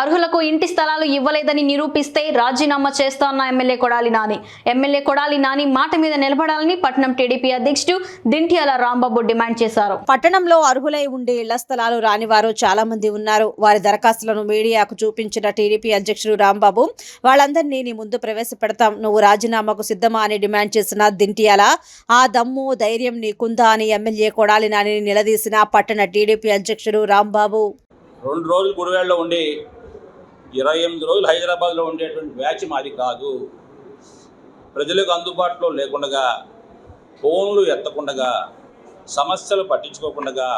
అర్హులకు ఇంటి స్థలాలు ఇవ్వలేదని నిరూపిస్తే రాజీనామా చేస్తాన్న ఎమ్మెల్యే కొడాలి నాని. ఎమ్మెల్యే కొడాలి నాని మాట మీద నిలబడాలని పట్నం టీడీపీ అధ్యక్షుడు దింట్యాల రాంబాబు డిమాండ్ చేశారు. పట్టణంలో అర్హులై ఉండే ఇళ్ళ స్థలాలు రాని వారు చాలా మంది ఉన్నారు. వారి దరఖాస్తులను మీడియాకు చూపించిన టీడీపీ అధ్యక్షుడు రాంబాబు వాళ్ళందరినీ నీ ముందు ప్రవేశపెడతాం. నువ్వు రాజీనామాకు సిద్ధమా అని డిమాండ్ చేసిన దింటియాల ఆ దమ్ము ధైర్యం నీకుందా అని ఎమ్మెల్యే కొడాలి నాని నిలదీసిన పట్టణ టీడీపీ అధ్యక్షుడు రాంబాబు. రెండు రోజులు గుడివాడలో ఉండి ఇరవై ఎనిమిది రోజులు హైదరాబాద్లో ఉండేటువంటి బ్యాచ్ మాది కాదు. ప్రజలకు అందుబాటులో లేకుండగా ఫోన్లు ఎత్తకుండగా సమస్యలు పట్టించుకోకుండా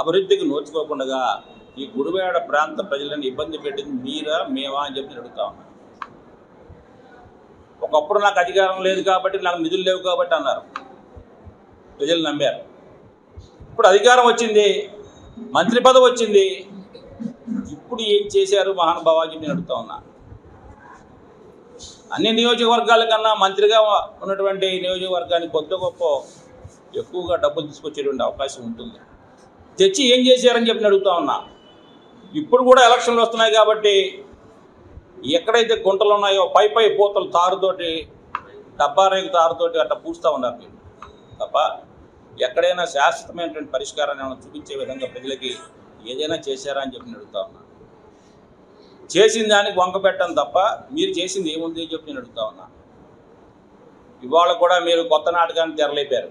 అభివృద్ధికి నోచుకోకుండా ఈ గుడివాడ ప్రాంత ప్రజలను ఇబ్బంది పెట్టింది మీరా మేమా అని చెప్పి అడుగుతా ఒకప్పుడు నాకు అధికారం లేదు కాబట్టి నాకు నిధులు లేవు కాబట్టి అన్నారు. ప్రజలు నమ్మారు. ఇప్పుడు అధికారం వచ్చింది మంత్రి పదవి వచ్చింది ఇప్పుడు ఏం చేశారు మహానుభావాజీ నేను అడుగుతా ఉన్నా. అన్ని నియోజకవర్గాల కన్నా మంత్రిగా ఉన్నటువంటి నియోజకవర్గానికి కొత్త గొప్ప ఎక్కువగా డబ్బులు తీసుకొచ్చేటువంటి అవకాశం ఉంటుంది. తెచ్చి ఏం చేశారని చెప్పి అడుగుతా ఉన్నా. ఇప్పుడు కూడా ఎలక్షన్లు వస్తున్నాయి కాబట్టి ఎక్కడైతే గుంటలు ఉన్నాయో పై పై పూతలు తారుతోటి డబ్బా రేగు తారుతోటి అట్లా పూస్తూ ఉన్నారు మీరు తప్ప ఎక్కడైనా శాశ్వతమైనటువంటి పరిష్కారాన్ని ఏమైనా చూపించే విధంగా ప్రజలకి ఏదైనా చేశారా అని చెప్పి అడుగుతా ఉన్నా. చేసిన దానికి వంక పెట్టడం తప్ప మీరు చేసింది ఏముంది అని చెప్పి నేను అడుగుతా ఉన్నా. ఇవాళ కూడా మీరు కొత్త నాటకాన్ని తెరలేపారు.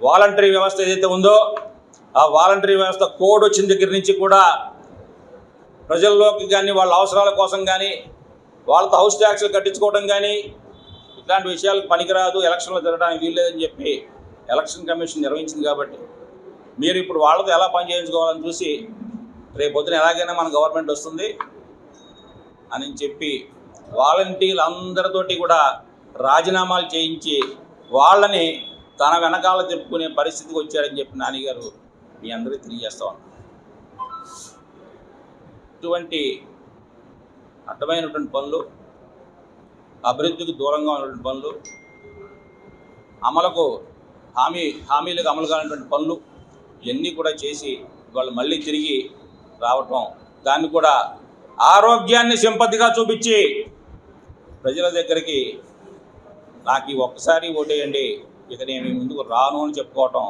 వాలంటరీ వ్యవస్థ ఏదైతే ఉందో ఆ వాలంటరీ వ్యవస్థ కోడ్ వచ్చిన దగ్గర నుంచి కూడా ప్రజల్లోకి కానీ వాళ్ళ అవసరాల కోసం కానీ వాళ్ళతో హౌస్ ట్యాక్స్లు కట్టించుకోవడం కానీ ఇట్లాంటి విషయాలు పనికిరాదు ఎలక్షన్లో తిరగడానికి వీల్లేదని చెప్పి ఎలక్షన్ కమిషన్ నిర్వహించింది కాబట్టి మీరు ఇప్పుడు వాళ్ళతో ఎలా పని చేయించుకోవాలని చూసి రేపు పొద్దున ఎలాగైనా మన గవర్నమెంట్ వస్తుంది అని చెప్పి వాలంటీర్లు అందరితోటి కూడా రాజీనామాలు చేయించి వాళ్ళని తన వెనకాల తిప్పుకునే పరిస్థితికి వచ్చాడని చెప్పి నానిగారు మీ అందరికీ తెలియజేస్తా ఉన్నాను ఇటువంటి అడ్డమైనటువంటి పనులు అభివృద్ధికి దూరంగా ఉన్నటువంటి పనులు అమలకు హామీ హామీలకు అమలు కానటువంటి పనులు ఇవన్నీ కూడా చేసి వాళ్ళు మళ్ళీ తిరిగి రావటం దాన్ని కూడా ఆరోగ్యాన్ని సింపతిగా చూపించి ప్రజల దగ్గరికి నాకు ఈ ఒక్కసారి ఓటేయండి ఇక నేను ముందుకు రాను అని చెప్పుకోవటం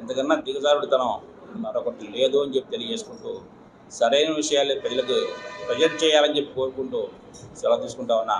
ఇంతకన్నా దిగజారుడితనం మరొకటి లేదు అని చెప్పి తెలియజేసుకుంటూ సరైన విషయాలే ప్రజలకు ప్రజెంట్ చేయాలని చెప్పి కోరుకుంటూ సెలవు తీసుకుంటా ఉన్నా